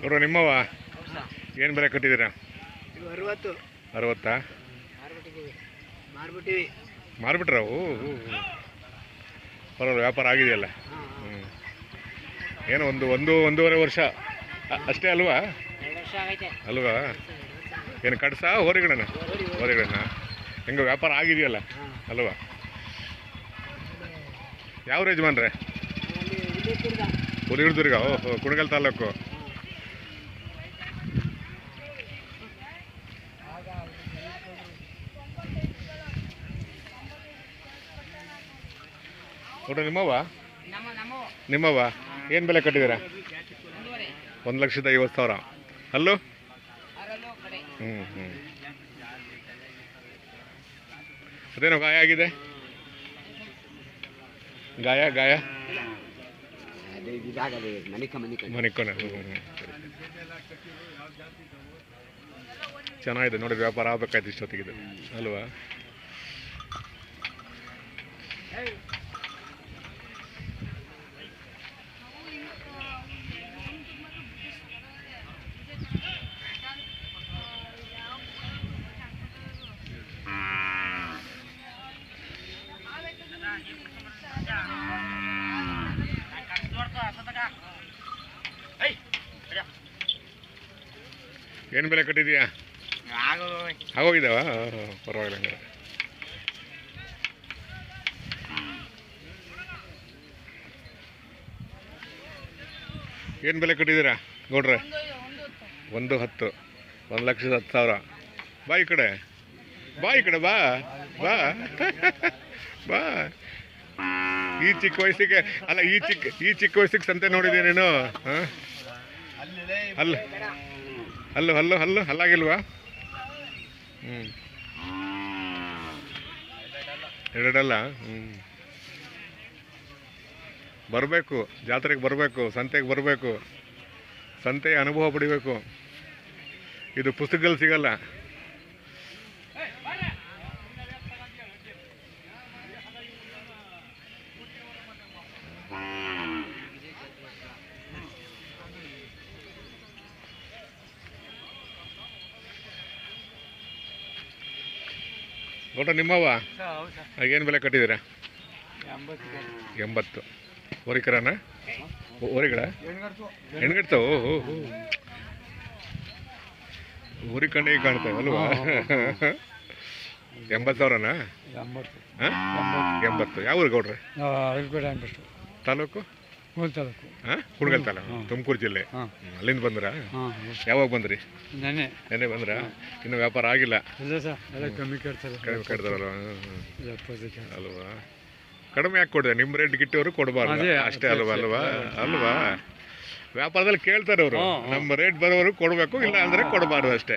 ನೋಡ್ರ ನಿಮ್ಮವ ಏನು ಬೆಲೆ ಕಟ್ಟಿದ್ದೀರಾ? ಅರವತ್ತು. ಅರವತ್ತಾ? ಮಾರ್ಬಿಟ್ರ ಓ ಪರವಾಗಿಲ್ಲ ವ್ಯಾಪಾರ ಆಗಿದೆಯಲ್ಲ. ಹ್ಞೂ ಏನು ಒಂದು ಒಂದು ಒಂದೂವರೆ ವರ್ಷ. ಅಷ್ಟೇ ಅಲ್ವಾ? ಅಲ್ವಾ? ಏನು ಕಡ್ಸಾ ಹೊರಗಡೆನ ಹೊರಗಡೆನ ಹೆಂಗೆ ವ್ಯಾಪಾರ ಆಗಿದೆಯಲ್ಲ. ಅಲ್ವಾ? ಯಾವ ರೇಜ್ ತಿರ್ಗಾ ಹುಲಿಗಿಡ್ದುರ್ಗ ಓಹೋ ಕುಣಗಲ್ ತಾಲೂಕು. ನೋಡ್ರಿ ನಿಮ್ಮವ ನಮ್ಮ ನಮ್ಮ ನಿಮ್ಮವ ಏನು ಬೆಲೆ ಕಟ್ಟಿದ್ದೀರಾ? ಒಂದೂವರೆ. ಒಂದು ಲಕ್ಷದ ಐವತ್ತು ಸಾವಿರ. ಅಲ್ಲೂ? ಹ್ಞೂ ಹ್ಞೂ ಅದೇನೋ ಗಾಯ ಆಗಿದೆ? ಗಾಯ ಗಾಯ? ಮನಿಕೊನೆ. ಚೆನ್ನಾಗಿದೆ ನೋಡಿ ವ್ಯಾಪಾರ ಆಗ್ಬೇಕಾಯ್ತು ಇಷ್ಟೊತ್ತಿಗೆ. ಅಲ್ವಾ? ಏನು ಬೆಲೆ ಕಟ್ಟಿದೀಯಾ? ಆಗೋಗಿದ್ದಾವ? ಪರವಾಗಿಲ್ಲ ಹಂಗಾರೆ. ಏನು ಬೆಲೆ ಕಟ್ಟಿದ್ದೀರಾ, ಗೌಡ್ರೆ? ಒಂದು ಹತ್ತು. ಒಂದು ಲಕ್ಷದ ಹತ್ತು ಸಾವಿರ. ಬಾ ಈ ಕಡೆ. ಬಾ ಈ ಕಡೆ, ಬಾ. ಬಾ. ಬಾ. ಈ ಚಿಕ್ಕ ವಯಸ್ಸಿಗೆ, ಅಲ್ಲ, ಈ ಚಿಕ್ಕ ಈ ಚಿಕ್ಕ ವಯಸ್ಸಿಗೆ ಸಂತೆ ನೋಡಿದ್ದೀನಿ ನೀನು? ಹಾಂ? ಅಲ್ಲ. ಹಲ್ಲು ಹಲ್ಲು ಹಲ್ಲು, ಹಲ್ಲಾಗಿಲ್ವಾ? ಹ್ಞೂ ಎರಡಲ್ಲ ಹ್ಞೂ ಬರಬೇಕು, ಜಾತ್ರೆಗೆ ಬರಬೇಕು, ಸಂತೆಗೆ ಬರಬೇಕು, ಸಂತೆಯ ಅನುಭವ ಪಡಿಬೇಕು. ಇದು ಪುಸ್ತಕದಲ್ಲಿ ಸಿಗಲ್ಲ. ಊಟ ನಿಮ್ಮವ ಏನು ಬೆಲೆ ಕಟ್ಟಿದ್ದೀರಾ? ಎಂಬತ್ತು. ಹೊರಿಕರನ? ಹೊರಿಗಡ ಹೆಣ್ಗಡ್ತಾವ ಓ ಹೋ ಹುರಿ ಕಣ್ಣಿಗೆ ಕಾಣ್ತಾವೆ ಅಲ್ವಾ ಎಂಬತ್ತು ಸಾವಿರನಾ? ಎಂಬತ್ತು. ಎಂಬತ್ತು. ಯಾವ ಊರು ಗೌಡ್ರೆ? ತಾಲೂಕು? ತಾಲೂಕು. ಹಾಂ? ಕುಣಗಲ್ ತಾಲೂಕು? ತುಮಕೂರು ಜಿಲ್ಲೆ? ಹ್ಮ್, ಅಲ್ಲಿಂದ ಬಂದ್ರ? ಹಾಂ ಯಾವಾಗ ಬಂದ್ರಿ? ನೆನೆ ನೆನ್ನೆ ಬಂದ್ರಾ? ಇನ್ನು ವ್ಯಾಪಾರ ಆಗಿಲ್ಲ? ಇಲ್ಲ ಸರ್ ಎಲ್ಲ ಕಮ್ಮಿ ಕೇಳ್ತಾರೆ. ಕಡಿಮೆ ಕಡ್ದಾರಲ್ಲ ಎಪ್ಪತ್ತು ಕೇಳ್ತಾರೆ. ಅಲ್ವಾ? ಕಡಿಮೆ ಯಾಕೆ ಕೊಡಿದೆ ನಿಮ್ಮ ರೇಟ್ ಗಿಟ್ಟವರು ಕೊಡಬಾರ್ದು? ಅದೇ, ಅಷ್ಟೇ ಅಲ್ವಾ ಅಲ್ವಾ? ಅಲ್ವಾ? ವ್ಯಾಪಾರದಲ್ಲಿ ಕೇಳ್ತಾರೆ ಅವರು. ಹ್ಮ್, ಹ್ಮ್. ನಮ್ಮ ರೇಟ್ ಬರೋರು ಕೊಡಬೇಕು ಇಲ್ಲ ಅಂದ್ರೆ ಕೊಡಬಾರ್ದು ಅಷ್ಟೇ.